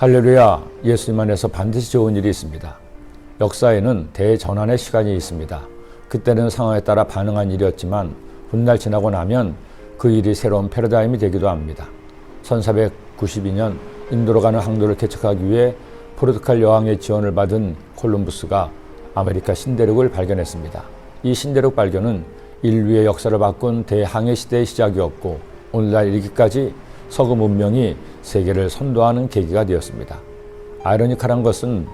할렐루야, 예수님 안에서 반드시 좋은 일이 있습니다. 역사에는 대전환의 시간이 있습니다. 그때는 상황에 따라 반응한 일이었지만 훗날 지나고 나면 그 일이 새로운 패러다임이 되기도 합니다. 1492년 인도로 가는 항로를 개척하기 위해 포르투갈 여왕의 지원을 받은 콜럼부스가 아메리카 신대륙을 발견했습니다. 이 신대륙 발견은 인류의 역사를 바꾼 대항해 시대의 시작이었고 오늘날 이르기까지 서구 문명이 세계를 선도하는 계기가 되었습니다. 아이러니컬한 것은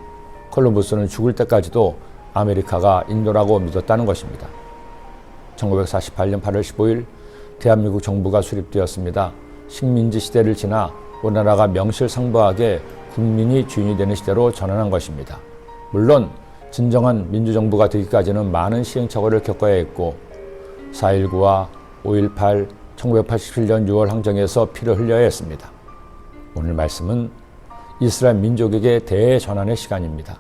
콜럼부스는 죽을 때까지도 아메리카가 인도라고 믿었다는 것입니다. 1948년 8월 15일 대한민국 정부가 수립되었습니다. 식민지 시대를 지나 우리나라가 명실상부하게 국민이 주인이 되는 시대로 전환한 것입니다. 물론 진정한 민주정부가 되기까지는 많은 시행착오를 겪어야 했고 4.19와 5.18, 1987년 6월 항쟁에서 피를 흘려야 했습니다. 오늘 말씀은 이스라엘 민족에게 대전환의 시간입니다.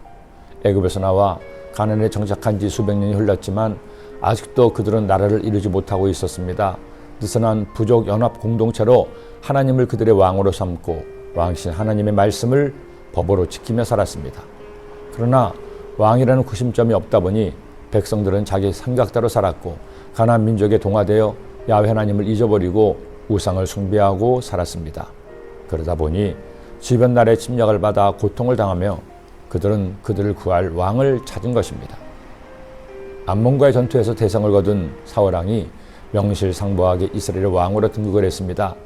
애굽에서 나와 가난에 정착한 지 수백 년이 흘렀지만 아직도 그들은 나라를 이루지 못하고 있었습니다. 느슨한 부족 연합 공동체로 하나님을 그들의 왕으로 삼고 왕신 하나님의 말씀을 법으로 지키며 살았습니다. 그러나 왕이라는 구심점이 없다 보니 백성들은 자기 생각대로 살았고 가난 민족에 동화되어 야훼 하나님을 잊어버리고 우상을 숭배하고 살았습니다. 그러다 보니 주변 나라의 침략을 받아 고통을 당하며 그들은 그들을 구할 왕을 찾은 것입니다. 암몬과의 전투에서 대성을 거둔 사울왕이 명실상부하게 이스라엘의 왕으로 등극을 했습니다.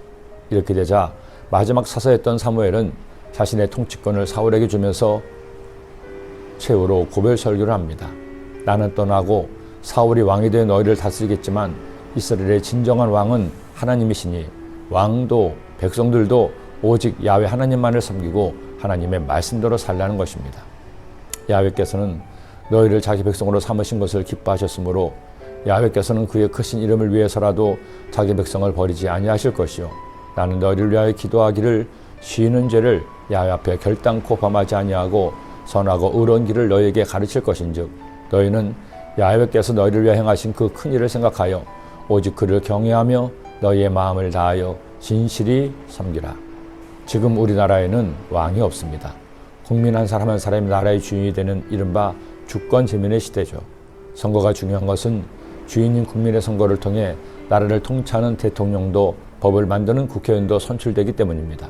이렇게 되자 마지막 사서였던 사무엘은 자신의 통치권을 사울에게 주면서 최후로 고별 설교를 합니다. 나는 떠나고 사울이 왕이 되어 너희를 다스리겠지만 이스라엘의 진정한 왕은 하나님이시니 왕도 백성들도 오직 야외 하나님만을 섬기고 하나님의 말씀대로 살라는 것입니다. 야외께서는 너희를 자기 백성으로 삼으신 것을 기뻐하셨으므로 야외께서는 그의 크신 이름을 위해서라도 자기 백성을 버리지 아니하실 것이요 나는 너희를 위하여 기도하기를 쉬는 죄를 야외 앞에 결단코 범하지 아니하고 선하고 의로운 길을 너희에게 가르칠 것인즉 너희는 야외께서 너희를 위하여 행하신 그 큰 일을 생각하여 오직 그를 경외하며 너희의 마음을 다하여 진실이 섬기라. 지금 우리나라에는 왕이 없습니다. 국민 한 사람 한 사람이 나라의 주인이 되는 이른바 주권 재민의 시대죠. 선거가 중요한 것은 주인인 국민의 선거를 통해 나라를 통치하는 대통령도 법을 만드는 국회의원도 선출되기 때문입니다.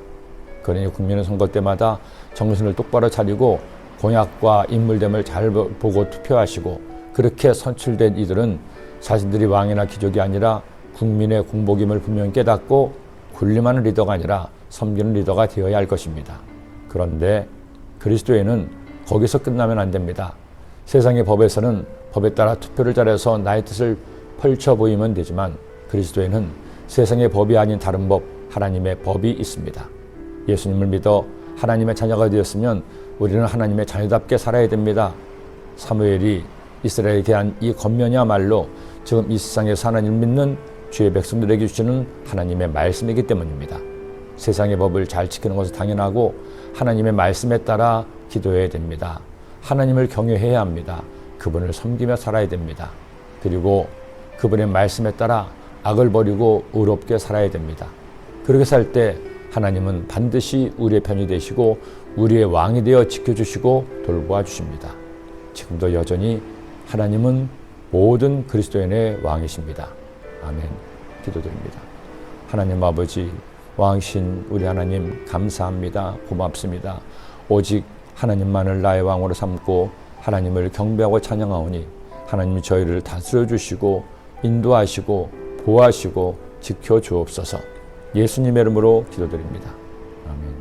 그러니 국민은 선거 때마다 정신을 똑바로 차리고 공약과 인물됨을 잘 보고 투표하시고 그렇게 선출된 이들은 자신들이 왕이나 귀족이 아니라 국민의 공복임을 분명히 깨닫고 군림하는 리더가 아니라 섬기는 리더가 되어야 할 것입니다. 그런데 그리스도에는 거기서 끝나면 안 됩니다. 세상의 법에서는 법에 따라 투표를 잘해서 나의 뜻을 펼쳐 보이면 되지만 그리스도에는 세상의 법이 아닌 다른 법, 하나님의 법이 있습니다. 예수님을 믿어 하나님의 자녀가 되었으면 우리는 하나님의 자녀답게 살아야 됩니다. 사무엘이 이스라엘에 대한 이 권면이야말로 지금 이 세상에서 하나님을 믿는 주의 백성들에게 주시는 하나님의 말씀이기 때문입니다. 세상의 법을 잘 지키는 것은 당연하고 하나님의 말씀에 따라 기도해야 됩니다. 하나님을 경외해야 합니다. 그분을 섬기며 살아야 됩니다. 그리고 그분의 말씀에 따라 악을 버리고 의롭게 살아야 됩니다. 그렇게 살 때 하나님은 반드시 우리의 편이 되시고 우리의 왕이 되어 지켜주시고 돌보아 주십니다. 지금도 여전히 하나님은 모든 그리스도인의 왕이십니다. 아멘. 기도드립니다. 하나님 아버지, 왕신 우리 하나님 감사합니다. 고맙습니다. 오직 하나님만을 나의 왕으로 삼고 하나님을 경배하고 찬양하오니 하나님이 저희를 다스려 주시고 인도하시고 보호하시고 지켜 주옵소서. 예수님의 이름으로 기도드립니다. 아멘.